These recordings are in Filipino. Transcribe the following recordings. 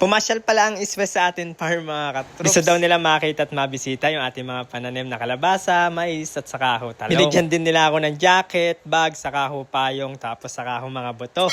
Pumasyal pala ang iswe sa atin farm mga katroops. Gusto daw nila makita at mabisita yung ating mga pananim na kalabasa, mais at saka ho talong. Binigyan din nila ako ng jacket, bag, saka ho payong, tapos saka ho mga buto.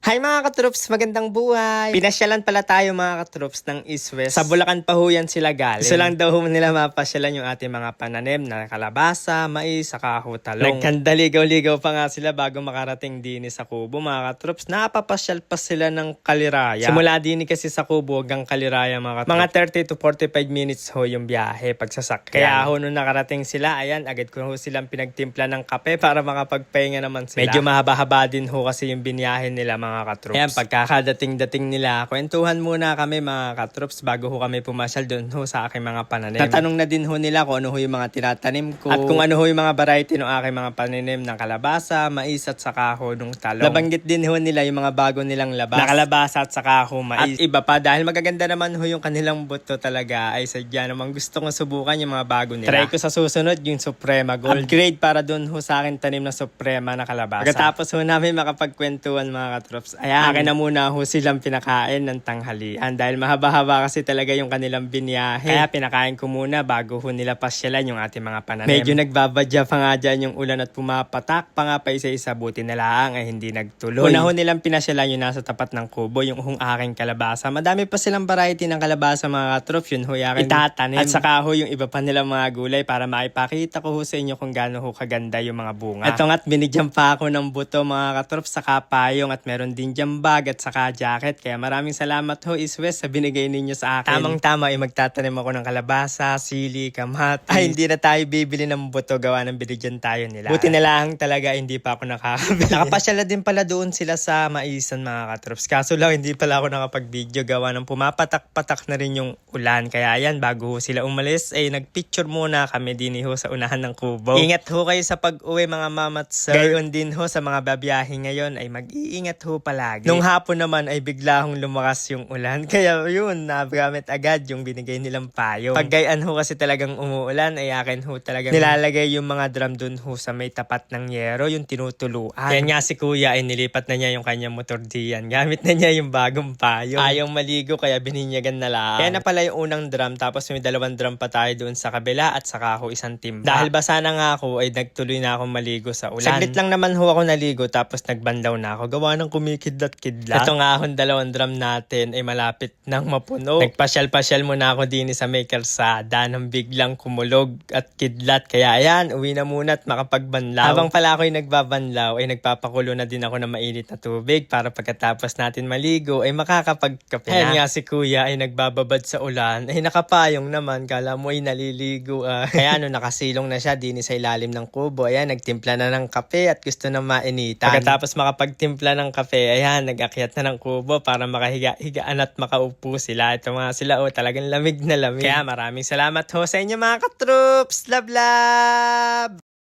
Hi mga katroops, magandang buhay! Pinasyalan pala tayo mga katroops ng East-West. Sa Bulacan pa ho yan sila galing. Gusto lang daw nila mapasyalan yung ating mga pananim na kalabasa, mais, saka ho talong. Nagkandaligaw-ligaw pa nga sila bago makarating din sa Kubo mga katroops. Napapasyal pa sila ng Kaliraya. Simula din kasi sa Kubo hanggang Kaliraya mga katroops. Mga 30 to 45 minutes ho yung biyahe pagsasakyan. Kaya ho nung nakarating sila, ayan, agad ko ho silang pinagtimpla ng kape para makapagpahinga naman sila. Medyo mahaba-haba din ho kasi yung biniyahe nila mga katroops. Ayan, pagkakadating-dating nila, kwentuhan muna kami mga katroops bago ho kami pumasyal doon ho sa aking mga pananim. Tatanong na din ho nila kung ano ho yung mga tinatanim ko at kung ano ho yung mga variety ng aking mga pananim ng kalabasa, mais at saka ho nung talong. Nabanggit din ho nila yung mga bago nilang labas. Na kalabasa at saka ho mais. At iba pa dahil magaganda naman ho yung kanilang buto talaga ay sadya naman gusto kong subukan yung mga bago nila. Try ko sa susunod yung Suprema Gold. Upgrade para doon ho sa akin tanim na Suprema na kalabasa. Pagkatapos ho namin makapagkwentuhan mga katrops, ayan, akin na muna ho silang pinakain ng tanghalian dahil mahaba-haba kasi talaga yung kanilang biniyahe. Kaya pinakain ko muna bago ho nila pasyalan yung ating mga pananim. Medyo nagbabadya pa nga dyan yung ulan at pumapatak pa nga pa isa-isa buti na lang ay hindi nagtuloy. Una ho nilang pinasyalan yung nasa tapat ng kubo, yung hong aking kalabasa. Madami pa silang variety ng kalabasa mga katrops, yun ho yakin itatanim. At saka ho yung iba pa nilang mga gulay para maipakita ko ho sa inyo kung gaano ho kaganda yung mga bunga. Ito nga't binigyan pa ako ng buto mga katrops saka payong at meron din dyan bag at saka jacket. Kaya maraming salamat ho Iswes sa binigay ninyo sa akin. Tamang tama ay magtatanim ako ng kalabasa, sili, kamatis. Ay hindi na tayo bibili ng buto gawa ng binigyan tayo nila. Buti na lang talaga hindi pa ako nakakabili. Nakapasyala din pala doon sila sa maisan mga katrops. Kaso lang hindi pala ako nakapag-video gawa ng pumapatak-patak na rin yung ulan. Kaya yan bago sila umalis ay nagpicture muna kami din ho sa unahan ng kubo. Ingat ho kayo sa pag-uwi mga mama at sir. Gayon din ho sa mga babiyahe ngayon ay mag-iingat ho palagi. Nung hapon naman ay bigla hong lumakas yung ulan. Kaya yun, nagamit agad yung binigay nilang payo. Pag gayan ho kasi talagang umuulan ay akin ho talagang nilalagay yung mga drum dun ho sa may tapat ng yero, yung tinutuluan. Yan nga si kuya ay nilipat na niya yung kanyang motor diyan. Gamit na niya yung bagong payo. Ayaw maligo kaya bininyagan na lang. Kaya na pala yung unang drum tapos may dalawang drum pa tayo doon sa kabila at saka ako isang timba. Dahil basa na nga ako ay nagtuloy na akong maligo sa ulan. Saglit lang naman ho ako naligo tapos nagbandaw na ako. Gawa ng kumikidlat-kidlat. Ito nga ahon dalawang drum natin ay malapit nang mapuno. Nagpasyal-pasyal muna ako din sa may kalsada nang biglang kumulog at kidlat. Kaya ayan, uwi na muna at makapagbanlaw. Habang pala ako'y nagbabanlaw ay nagpapakulo na din ako ng mainit na tubig para pagkatapos natin maligo ay makakapagkape na. Ayan nga si kuya ay nagbababad sa ulan ay nakapayong naman kala mo ay naliligo ah. Kaya ano nakasilong na siya din sa ilalim ng kubo. Ayan, nagtimpla na ng kape at gusto na mainitan. Pagkatapos makapagtimpla ng kape, ayan, nag-akyat na ng kubo para makahiga-higaan at makaupo sila. Ito mga sila, oh, talagang lamig na lamig. Kaya maraming salamat ho sa inyo mga katroops. Love, love!